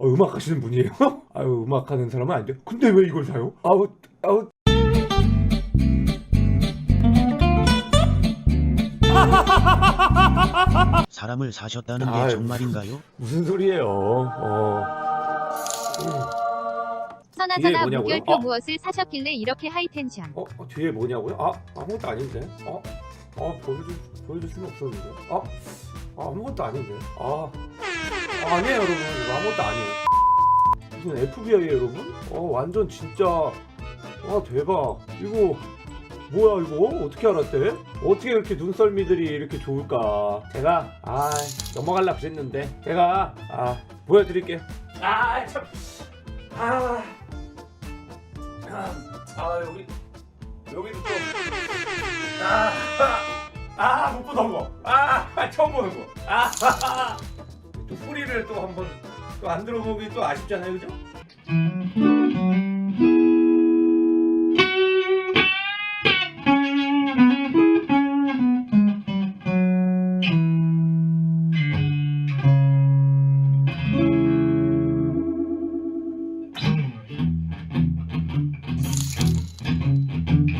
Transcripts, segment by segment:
어, 음악 하시는 분이에요? 아유 음악 하는 사람은 아닌데 근데 왜 이걸 사요? 아우 아우 사람을 사셨다는 게 아유. 정말인가요? 무슨 소리예요? 어 이게 뭐냐고요? 물결표 어? 무엇을 사셨길래 이렇게 하이텐션. 어, 어, 뒤에 뭐냐고요? 아 아무것도 아닌데? 어? 어 보여줄 보여줄 수는 없었는데? 아, 아 아무것도 아닌데? 아, 아 아니에요 여러분 이거 아무것도 아니에요. 무슨 FBI에요 여러분? 어 완전 진짜 와 대박 이거 뭐야 이거 어떻게 알았대? 어떻게 이렇게 눈썰미들이 이렇게 좋을까? 제가 아 넘어갈라 그랬는데 제가 아 보여드릴게요. 아 참 아. 아, 아 여기 여기도 또 아, 아, 못 보던 거. 아, 처음 보는 거. 아, 또 소리를 또 한번 또 안 들어보기 또 아쉽잖아요, 그죠?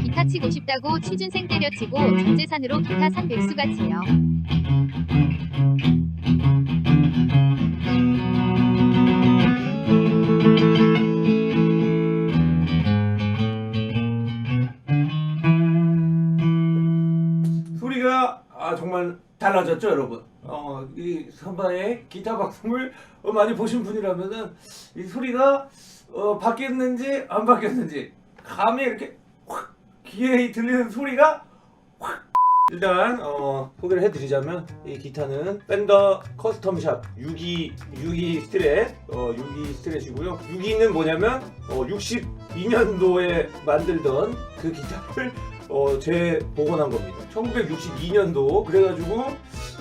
기타 치고 싶다고 취준생 때려치고 전재산으로 기타 산 백수같이요. 달라졌죠, 여러분. 어, 이 선반의 기타 어, 많이 보신 분이라면은 이 소리가 어, 바뀌었는지 안 바뀌었는지 감이 이렇게 확 귀에 들리는 소리가 확 일단 어, 소개를 해드리자면 이 기타는 밴더 커스텀샵 62 62 스트랩 어, 62 스트랩이고요. 62는 뭐냐면 어, 62년도에 만들던 그 기타를 어, 재복원한 겁니다. 1962년도 그래가지고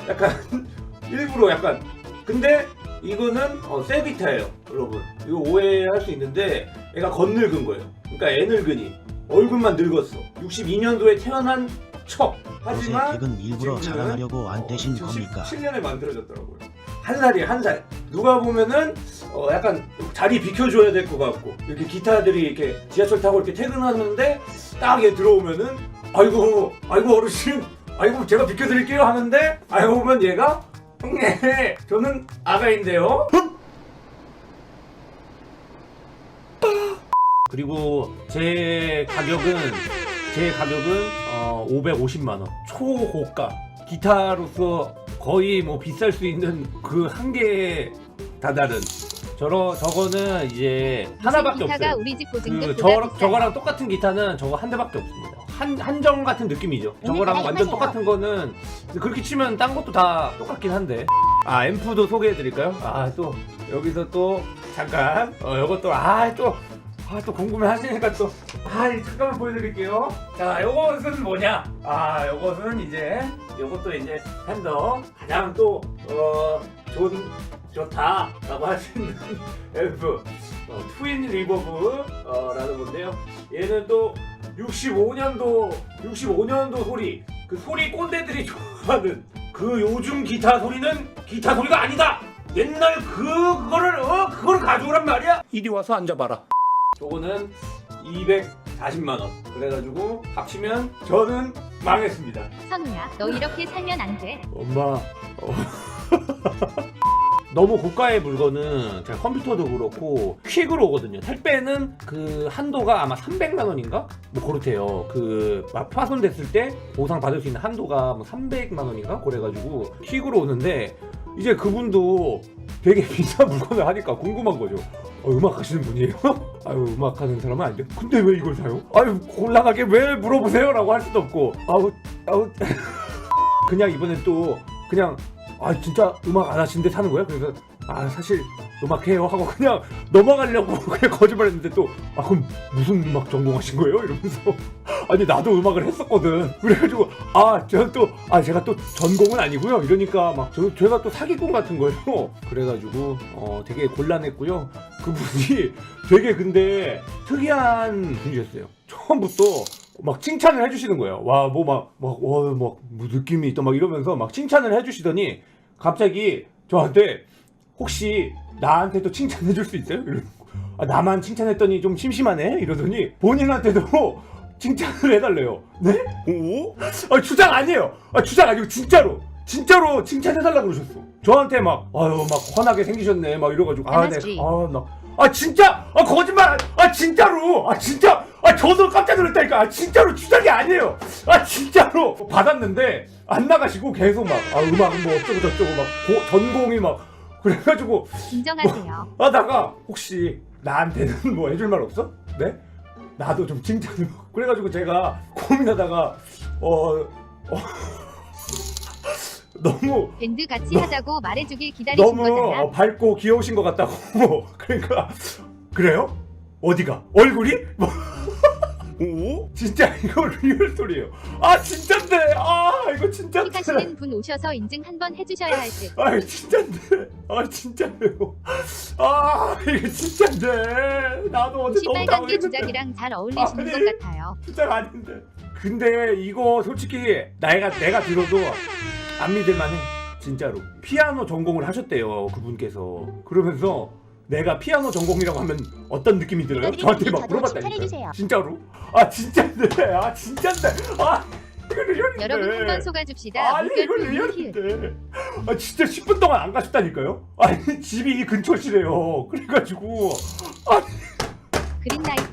약간 일부러 약간 근데 이거는 어, 새 기타예요, 여러분. 이거 오해할 수 있는데 얘가 겉늙은 거예요. 그러니까 애 늙은이 얼굴만 늙었어. 62년도에 태어난 척. 하지만 댁은 일부러 자랑하려고 안 떼신 겁니까? 7년에 만들어졌더라고요. 한 살이에요, 한 살. 누가 보면은 어, 약간 자리 비켜줘야 될 것 같고 이렇게 기타들이 이렇게 지하철 타고 이렇게 퇴근하는데 딱 얘 들어오면은 아이고 아이고 어르신 아이고 제가 비켜드릴게요 하는데 알고 보면 얘가 네 저는 아가인데요. 그리고 제 가격은 제 가격은 어, 550만 원 초고가 기타로서 거의 뭐 비쌀 수 있는 그 한계에 다다른 저러 저거는 이제 하나밖에 기타가 없어요. 우리 집그 저, 비싸요. 저거랑 똑같은 기타는 저거 한 대밖에 없습니다. 한 한정 같은 느낌이죠. 저거랑 완전. 똑같은 거는 그렇게 치면 딴 것도 다 똑같긴 한데. 아 앰프도 소개해 드릴까요? 아 또 여기서 또 잠깐 어 요것도 아 또 아, 또 궁금해 하시니까 또, 아, 이 잠깐만 보여드릴게요. 자, 요것은 뭐냐? 아, 요것은 이제, 요것도 이제 팬더 가장 또, 어, 좋은, 좋다라고 할 수 있는 앰프. 어, 트윈 리버브, 어, 라는 건데요. 얘는 또 65년도, 65년도 소리, 그 소리 꼰대들이 좋아하는 그 요즘 기타 소리는 기타 소리가 아니다! 옛날 그, 그거를, 어, 그거를 가져오란 말이야? 이리 와서 앉아봐라. 요거는 240만 원. 그래가지고 합치면 저는 망했습니다. 선우야, 너 이렇게 살면 안 돼. 엄마. 어. 너무 고가의 물건은 제가 컴퓨터도 그렇고 퀵으로 오거든요. 택배는 그 한도가 아마 300만 원인가? 뭐 그렇대요. 그막 파손됐을 때 보상 받을 수 있는 한도가 뭐 300만 원인가? 그래가지고 퀵으로 오는데 이제 그분도 되게 비싼 물건을 하니까 궁금한 거죠. 어, 음악 하시는 분이에요? 아유 음악 하는 사람은 아닌데 근데 왜 이걸 사요? 아유 곤란하게 왜 물어보세요? 라고 할 수도 없고 아우 아우 그냥 이번엔 또 그냥 아 진짜 음악 안 하시는데 사는 거야? 그래서 아 사실 음악 해요 하고 그냥 넘어가려고 그냥 거짓말했는데 또 아 그럼 무슨 음악 전공하신 거예요? 이러면서. 아니 나도 음악을 했었거든. 그래가지고 아 제가 또 아 제가 또 전공은 아니고요. 이러니까 막 저, 제가 또 사기꾼 같은 거예요. 그래가지고 어 되게 곤란했고요. 그분이 되게 근데 특이한 분이셨어요. 처음부터 막 칭찬을 해주시는 거예요. 와, 뭐 막, 막, 와, 막, 뭐 느낌이 있다, 막 이러면서 막 칭찬을 해주시더니 갑자기 저한테 혹시 나한테도 칭찬해줄 수 있어요? 이러고 아, 나만 칭찬했더니 좀 심심하네 이러더니 본인한테도 칭찬을 해달래요. 네? 오? 아 주장 아니에요. 아 주장 아니고 진짜로 진짜로 칭찬해달라 고 그러셨어. 저한테 막 아유 막 환하게 생기셨네 막 이래가지고 아네 MSG. 아나 아 진짜 아 거짓말 아 진짜로 아 진짜 아 저도 깜짝 놀랐다니까 아 진짜로 주장이 아니에요 아 진짜로 받았는데 안 나가시고 계속 막 아 음악 뭐 어쩌고 저쩌고 막 고- 전공이 막 그래가지고 인정하세요. 하다가 혹시 나한테는 뭐 해줄 말 없어? 네? 나도 좀 칭찬을 그래가지고 제가 고민하다가 어, 어 너무 밴드 같이 하자고 말해주길 기다리신 너무 거잖아. 어, 밝고 귀여우신 것 같다고 그러니까 그래요? 어디가 얼굴이? 뭐 오? 진짜 이거 리얼 소리예요. 아 진짠데. 아 이거 진짠데. 픽하시는 분 오셔서 인증 한번 해주셔야 할 듯. 아 진짠데. 아 진짜예요. 아 이거 진짠데. 나도 어제 너무 시빨간 게 당황했는데. 주작이랑 잘 어울리시는 아니. 것 같아요. 진짜 아닌데. 근데 이거 솔직히 내가 내가 들어도 안 믿을만해. 진짜로. 피아노 전공을 하셨대요 그분께서. 그러면서 내가 피아노 전공이라고 하면 어떤 느낌이 들어요? 저한테 막 물어봤다니까. 진짜로? 아 진짜인데. 아 진짜인데. 아 이거 리얼인데. 여러분 한번 속아줍시다. 아니 이거. 리얼인데. 아 진짜 10분 동안 안 가셨다니까요? 아니 집이 이 근처시래요. 그래가지고 그린라이트.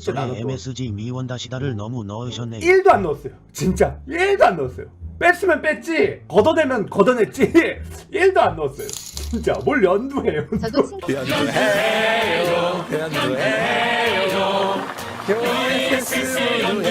진짜 또 MSG 미원 다시다를 너무 넣으셨네. 1도 안 넣었어요. 진짜 1도 안 넣었어요. 뺐으면 뺐지 걷어내면 걷어냈지 1도 안 넣었어요. 진짜 뭘 연두해요. 저도 연주해요 연주해요 교회에 스스로